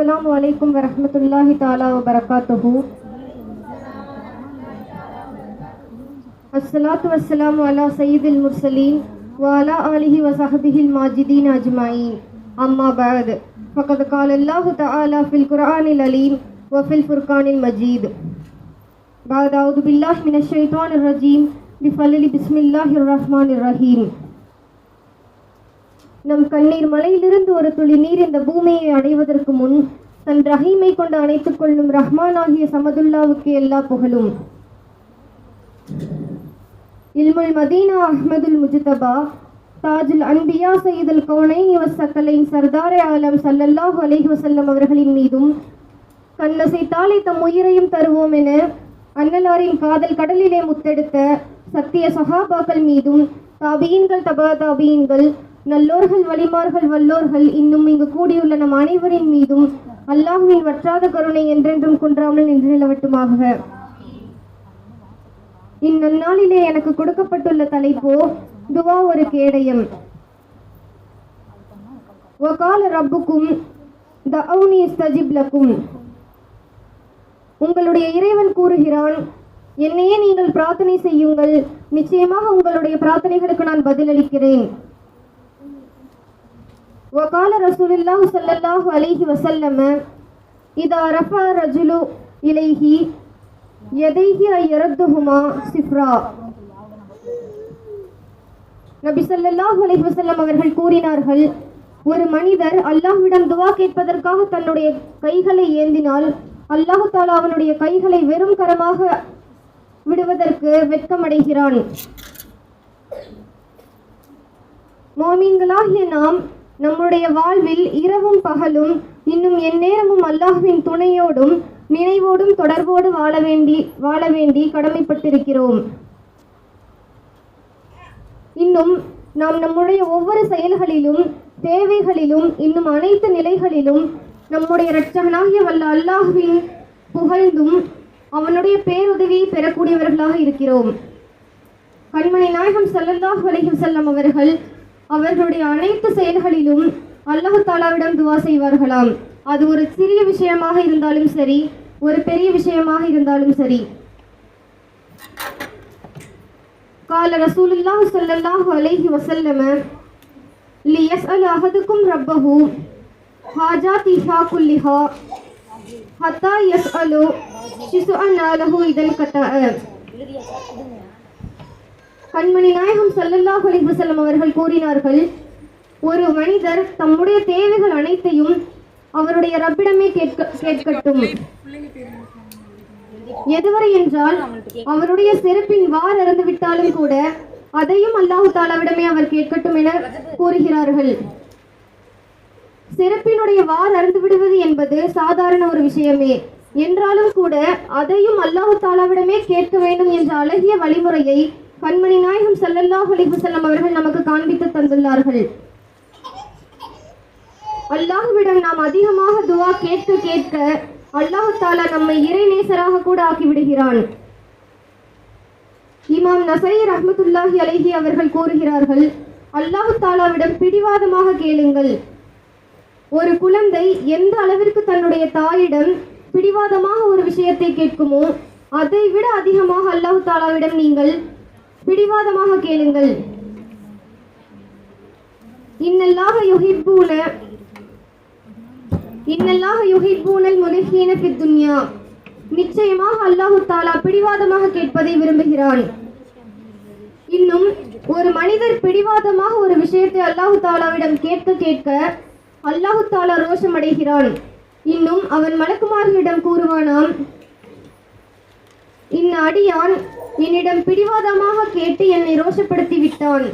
السلام عليكم ورحمة الله تعالى وبركاته. الصلاة والسلام على سيد المرسلين وعلى آله وصحبه الماجدين أجمعين. أما بعد فقد قال الله تعالى في القرآن العليم وفي الفرقان المجيد. بعد أعوذ بالله من الشيطان الرجيم. بفضل بسم الله الرحمن الرحيم. நம் கண்ணீர் மலையிலிருந்து ஒரு துளி நீர் இந்த பூமியை அடைவதற்கு முன் தன் ரஹீமை கொண்டு அணைத்துக் கொள்ளும் ரஹ்மான் ஆகிய சமதுல்லாவுக்கு எல்லா புகழும். இல்முல் மதீனா அஹ்மதுல் முஜிதபா தாஜுல் அன்பியா சையதுல் கௌனைன் வசக்கலைன் சர்தாரே ஆலம் சல்லல்லாஹ் அலைஹி வஸல்லம் அவர்களின் மீதும் கண்ணசைத்தாலே தம் உயிரையும் தருவோம் என அன்னலாரின் காதல் கடலிலே முத்தெடுத்த சத்திய சஹாபாக்கள் மீதும் தாபீன்கள் தபா தாபீன்கள் நல்லோர்கள் வலிமார்கள் வல்லோர்கள் இன்னும் இங்கு கூடியுள்ள நம் அனைவரின் மீதும் அல்லாஹுவின் வற்றாத கருணை என்றென்றும் குன்றாமல் நின்று நிலவட்டுமாக. இந்நன்னாளிலே எனக்கு கொடுக்கப்பட்டுள்ள தலைப்போ துவா ஒரு கேடயம். வகால ரப்புக்கும் த அவுனி ஸ்தஜிப்லக்கும் உங்களுடைய இறைவன் கூறுகிறான் என்னையே நீங்கள் பிரார்த்தனை செய்யுங்கள். நிச்சயமாக உங்களுடைய பிரார்த்தனைகளுக்கு நான் பதிலளிக்கிறேன். وقال رسول الله صلى الله عليه وسلم إذا رفع رجل إليه يديه أن يردهما صفرا நபி ஸல்லல்லாஹு அலைஹி வஸல்லம் அவர்கள் கூறினார்கள் ஒரு மனிதர் அல்லாஹ்விடம் துவா கேட்பதற்காக தன்னுடைய கைகளை ஏந்தினால் அல்லாஹு தாலா அவனுடைய கைகளை வெறும் கரமாக விடுவதற்கு வெட்கமடைகிறான் மோமீன்களாகிய நாம் நம்முடைய வாழ்வில் இரவும் பகலும் இன்னும் எந்நேரமும் அல்லாஹ்வின் துணையோடும் நினைவோடும் தொடர்போடு வாழ வேண்டி வாழ வேண்டி கடமைப்பட்டிருக்கிறோம். இன்னும் நாம் நம்முடைய ஒவ்வொரு செயல்களிலும் தேவைகளிலும் இன்னும் அனைத்து நிலைகளிலும் நம்முடைய இரட்சகனாகிய வல்ல அல்லாஹ்வின் புகழ்ந்தும் அவனுடைய பேருதவியை பெறக்கூடியவர்களாக இருக்கிறோம். கண்மணி நாயகம் ஸல்லல்லாஹு அலைஹி செல்லம் அவர்கள் அவர்களுடைய அனைத்து செயல்களிலும் அல்லாஹ் தாலாவிடம் துவா செய்வார்களாம் அது ஒரு சிறிய விஷயமாக இருந்தாலும் சரி ஒரு பெரிய விஷயமாக இருந்தாலும் சரி قال رسول الله صلى الله عليه وسلم ليسأل أحدكم ربه حاجاتها كلها حتى يسأل شسعا له إذا انقطع கண்மணி நாயகம் செல்லல்லாஹ் அலைஹி வஸல்லம் அவர்கள் கூறினார்கள் ஒரு மனிதர் தம்முடைய தேவைகள் அனைத்தையும் அவருடைய ரப்பிடமே கேட்க கேட்கட்டும். எதுவரை என்றால் அவருடைய செருப்பின் வார் இறந்து விட்டாலும் கூட அதையும் அல்லாஹு தாலாவிடமே அவர் கேட்கட்டும் என கூறுகிறார்கள். செருப்பினுடைய வார் அறுந்து விடுவது என்பது சாதாரண ஒரு விஷயமே. என்றாலும் கூட அதையும் அல்லாஹு தாலாவிடமே கேட்க வேண்டும் என்ற அழகிய வழிமுறையை கண்மணி நாயகம் ஸல்லல்லாஹு அலைஹி வஸல்லம் அவர்கள் நமக்கு காண்பித்து தந்துள்ளார்கள். அல்லாஹுவிடம் நாம் அதிகமாக துவா கேட்க கேட்க அல்லாஹு தாலா நம்மை இறைநேசராக கூட ஆக்கிவிடுகிறான். இமாம் நசை ரஹ்மத்துல்லாஹி அலைஹி அவர்கள் கூறுகிறார்கள் அல்லாஹு தாலாவிடம் பிடிவாதமாக கேளுங்கள். ஒரு குழந்தை எந்த அளவிற்கு தன்னுடைய தாயிடம் பிடிவாதமாக ஒரு விஷயத்தை கேட்குமோ அதை விட அதிகமாக அல்லாஹு தாலாவிடம் நீங்கள் பிடிவாதமாக கேளுங்கள். இன்னல்லாக யுஹிப்பூன இன்னல்லாக யுஹிப்பூனல் முலிஹீன பித்துன்யா நிச்சயமாக அல்லாஹு தாலா பிடிவாதமாக கேட்பதை விரும்புகிறான். இன்னும் ஒரு மனிதர் பிடிவாதமாக ஒரு விஷயத்தை அல்லாஹு தாலாவிடம் கேட்க கேட்க அல்லாஹு தாலா ரோஷமடைகிறான். இன்னும் அவன் மலக்குமார்களிடம் கூறுவானாம் இந்த அடியான் என்னிடம் பிடிவாதமாக கேட்டு என்னை ரோஷப்படுத்தி விட்டான்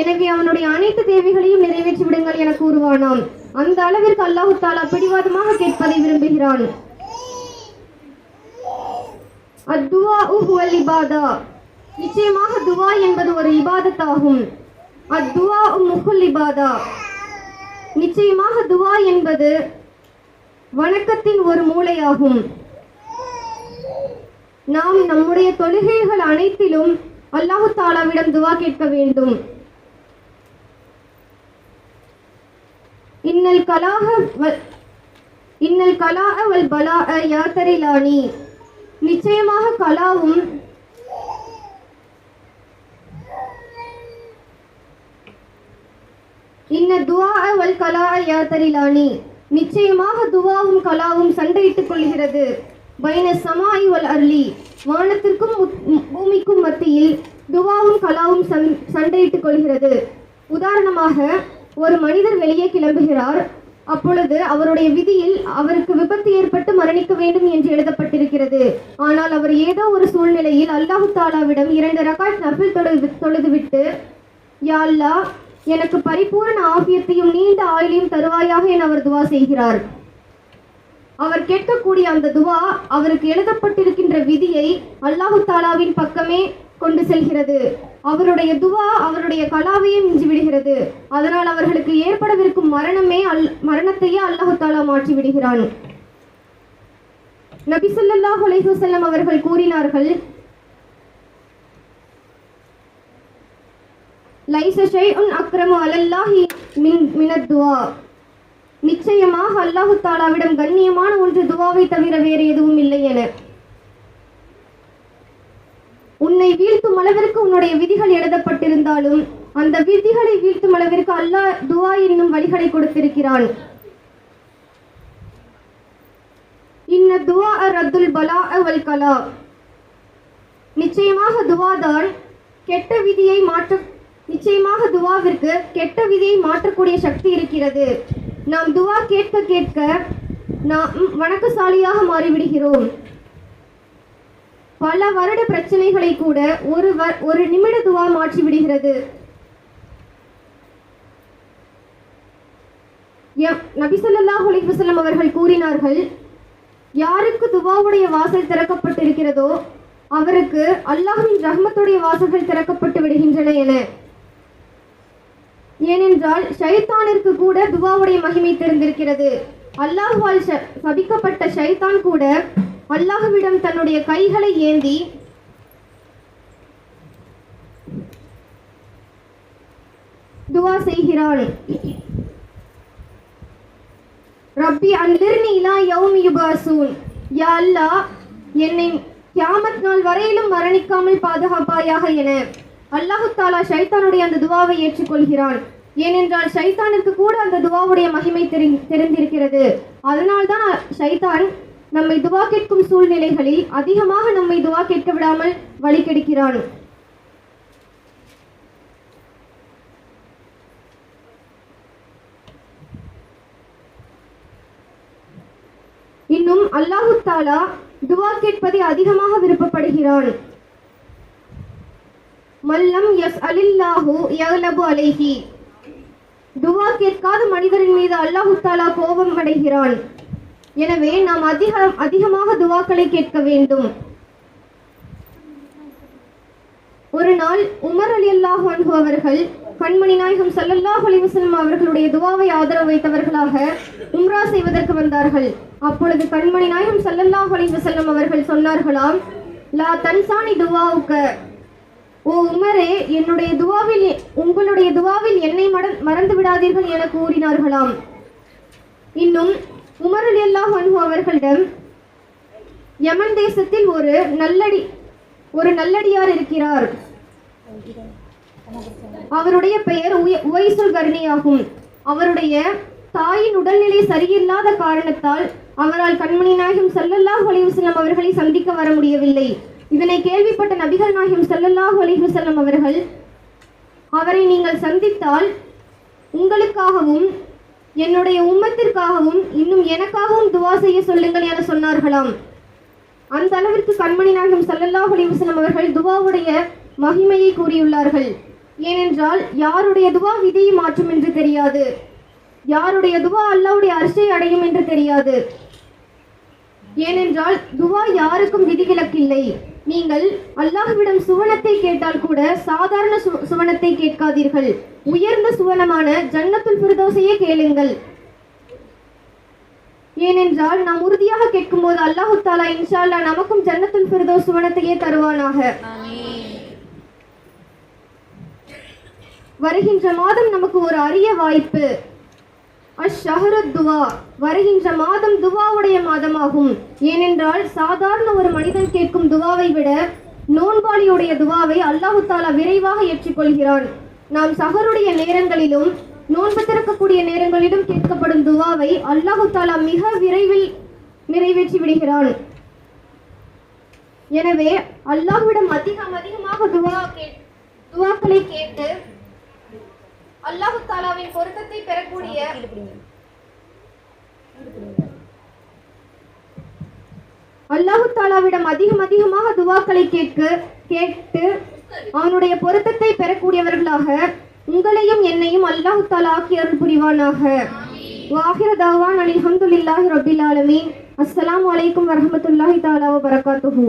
எனவே அவனுடைய அனைத்து தேவைகளையும் நிறைவேற்றி விடுங்கள் என கூறுவானாம். அந்த அளவிற்கு அல்லாஹு தாலா பிடிவாதமாக கேட்பதை விரும்புகிறான். அத்துவா உஹுவல் இபாதா. நிச்சயமாக துவா என்பது ஒரு இபாதத்தாகும். அத்துவா முகுல் இபாதா. நிச்சயமாக துவா என்பது வணக்கத்தின் ஒரு மூலையாகும். நாம் நம்முடைய தொழுகைகள் அனைத்திலும் அல்லாஹு தாலாவிடம் துவா கேட்க வேண்டும். இன்னல் கலாக வ- இன்னல் கலா வல் பலா யாத்தரிலானி நிச்சயமாக கலாவும் இன்ன துவா வல் கலா யாத்தரிலானி நிச்சயமாக துவாவும் கலாவும் சண்டையிட்டுக் கொள்கிறது. பைன சமாய் வல் அர்லி வானத்திற்கும் பூமிக்கும் மத்தியில் துவாவும் கலாவும் சண் சண்டையிட்டுக் கொள்கிறது. உதாரணமாக ஒரு மனிதர் வெளியே கிளம்புகிறார். அப்பொழுது அவருடைய விதியில் அவருக்கு விபத்து ஏற்பட்டு மரணிக்க வேண்டும் என்று எழுதப்பட்டிருக்கிறது. ஆனால் அவர் ஏதோ ஒரு சூழ்நிலையில் அல்லாஹு தாலாவிடம் இரண்டு ரகாட் நபில் தொழுது தொழுதுவிட்டு யாழ்லா எனக்கு பரிபூரண ஆபியத்தையும் நீண்ட ஆயுளையும் தருவாயாக என அவர் துவா செய்கிறார். அவர் கேட்கக்கூடிய அந்த துவா அவருக்கு எழுதப்பட்டிருக்கின்ற விதியை அல்லாஹு தாலாவின் பக்கமே கொண்டு செல்கிறது. அவருடைய துவா அவருடைய கலாவையே மிஞ்சி விடுகிறது. அதனால் அவர்களுக்கு ஏற்படவிருக்கும் மரணமே அல் மரணத்தையே அல்லாஹு தாலா மாற்றி விடுகிறான். நபி ஸல்லல்லாஹு அவர்கள் கூறினார்கள் லைச ஷைஉன் அக்ரமு அலல்லாஹி மின் மினத் துவா. நிச்சயமாக அல்லாஹு தாலாவிடம் கண்ணியமான ஒன்று துவாவை தவிர வேறு எதுவும் இல்லை என. உன்னை வீழ்த்தும் அளவிற்கு உன்னுடைய விதிகள் எழுதப்பட்டிருந்தாலும் அந்த விதிகளை வீழ்த்தும் அளவிற்கு அல்லாஹ் துவா என்னும் வழிகளை கொடுத்திருக்கிறான். இன்ன துவா ரத்துல் பலா வல் கலா. நிச்சயமாக துவாதான் கெட்ட விதியை மாற்ற நிச்சயமாக துவாவிற்கு கெட்ட விதியை மாற்றக்கூடிய சக்தி இருக்கிறது. நாம் துவா கேட்க கேட்க நாம் வணக்கசாலியாக மாறிவிடுகிறோம். பல வருட பிரச்சனைகளை கூட ஒரு ஒரு நிமிட துவா மாற்றி விடுகிறது எம்- நபி அவர்கள் கூறினார்கள் யாருக்கு துவாவுடைய வாசல் திறக்கப்பட்டிருக்கிறதோ அவருக்கு அல்லாஹின் ரஹ்மத்துடைய வாசல்கள் திறக்கப்பட்டு விடுகின்றன என. ஏனென்றால் ஷைத்தானிற்கு கூட துவாவுடைய மகிமை தெரிந்திருக்கிறது. அல்லாஹ்வால் சபிக்கப்பட்ட ஷைத்தான் கூட அல்லாஹுவிடம் தன்னுடைய கைகளை ஏந்தி துவா செய்கிறாள். ரப்பி அன்லிர்னி இலா யௌமி யுகாசூன் யா அல்லாஹ் என்னை கியாமத் நாள் வரையிலும் மரணிக்காமல் பாதுகாப்பாயாக என. அல்லாஹு தாலா ஷைத்தானுடைய அந்த துவாவை ஏற்றுக்கொள்கிறான். ஏனென்றால் சைத்தானிற்கு கூட அந்த துவாவுடைய மகிமை தெரி தெரிந்திருக்கிறது. அதனால்தான் சைத்தான் நம்மை துவா கேட்கும் சூழ்நிலைகளில் அதிகமாக நம்மை துவா கேட்க விடாமல் வழி கெடுக்கிறான். இன்னும் அல்லாஹு தாலா துவா கேட்பதை அதிகமாக விருப்பப்படுகிறான். மல்லம் எஸ் அலில்லாஹு யக்லபு அலைஹி. துவா கேட்காத மனிதரின் மீது அல்லாஹு தாலா கோபம் அடைகிறான். எனவே நாம் அதிக அதிகமாக துவாக்களை கேட்க வேண்டும். ஒரு நாள் உமர் அலி அல்லாஹு அன்பு அவர்கள் கண்மணி நாயகம் ஸல்லல்லாஹு அலிவசல்லம் அவர்களுடைய துவாவை ஆதரவு வைத்தவர்களாக உம்ரா செய்வதற்கு வந்தார்கள். அப்பொழுது கண்மணி நாயகம் ஸல்லல்லாஹு அலிவசல்லம் அவர்கள் சொன்னார்களாம் லா தன்சானி துவாவுக்க ஓ உமரே என்னுடைய துவாவில் உங்களுடைய துவாவில் என்னை மட- மறந்து விடாதீர்கள் என கூறினார்களாம். இன்னும் உமருல் எல்லா அல்லாஹ் அவர்களிடம் யமன் தேசத்தில் ஒரு நல்லடி ஒரு நல்லடியார் இருக்கிறார். அவருடைய பெயர் உய- உவைசுல் கர்ணி ஆகும் அவருடைய தாயின் உடல்நிலை சரியில்லாத காரணத்தால் அவரால் கண்மணி நாயகம் சல்லல்லாஹ் அலைஹி அவர்களை சந்திக்க வர முடியவில்லை. இதனை கேள்விப்பட்ட நபிகள் நாயகம் ஸல்லல்லாஹு அலைஹி செல்லம் அவர்கள் அவரை நீங்கள் சந்தித்தால் உங்களுக்காகவும் என்னுடைய உம்மத்திற்காகவும் இன்னும் எனக்காகவும் துவா செய்ய சொல்லுங்கள் என சொன்னார்களாம். அந்த அளவிற்கு கண்மணி நாயகம் ஸல்லல்லாஹு அலைஹி அவர்கள் துவாவுடைய மகிமையை கூறியுள்ளார்கள். ஏனென்றால் யாருடைய துவா விதியை மாற்றும் என்று தெரியாது. யாருடைய துவா அல்லாவுடைய அரிசை அடையும் என்று தெரியாது. ஏனென்றால் துவா யாருக்கும் விதிவிலக்கில்லை. நீங்கள் அல்லாஹ்விடம் சுவனத்தை கேட்டால் கூட சாதாரண சு சுவனத்தை கேட்காதீர்கள். உயர்ந்த சுவனமான ஜன்னத்துல் ஃபிர்தௌஸையே கேளுங்கள். ஏனென்றால் நாம் உறுதியாக கேட்கும் போது அல்லாஹு தாலா இன்ஷால்லா நமக்கும் ஜன்னத்துல் ஃபிர்தௌஸ் சுவனத்தையே தருவானாக. வருகின்ற மாதம் நமக்கு ஒரு அரிய வாய்ப்பு. அஷ்ஷஹரத் துவா. வருகின்ற மாதம் துவாவுடைய மாதமாகும். ஏனென்றால் சாதாரண ஒரு மனிதன் கேட்கும் துவாவை விட நோன்பாளியுடைய துவாவை அல்லாஹு தாலா விரைவாக ஏற்றுக்கொள்கிறான். நாம் சஹருடைய நேரங்களிலும் நோன்பு திறக்கக்கூடிய நேரங்களிலும் கேட்கப்படும் துவாவை அல்லாஹு தாலா மிக விரைவில் நிறைவேற்றி விடுகிறான். எனவே அல்லாஹ்விடம் அதிகம் அதிகமாக துவா கே துவாக்களை கேட்டு அல்லாஹு தாலாவின் பொருத்தத்தை பெறக்கூடிய அல்லாஹு தாலாவிடம் அதிகம் அதிகமாக துவாக்களை கேட்க கேட்டு அவனுடைய பொருத்தத்தை பெறக்கூடியவர்களாக உங்களையும் என்னையும் அல்லாஹு தாலா ஆக்கி அருள் புரிவானாக. வாஹிர தாவான் அல்ஹம்துலில்லாஹி ரபில் ஆலமீன். அஸ்ஸலாமு அலைக்கும் வரஹ்மத்துல்லாஹி தஆலா வ பரகாத்துஹு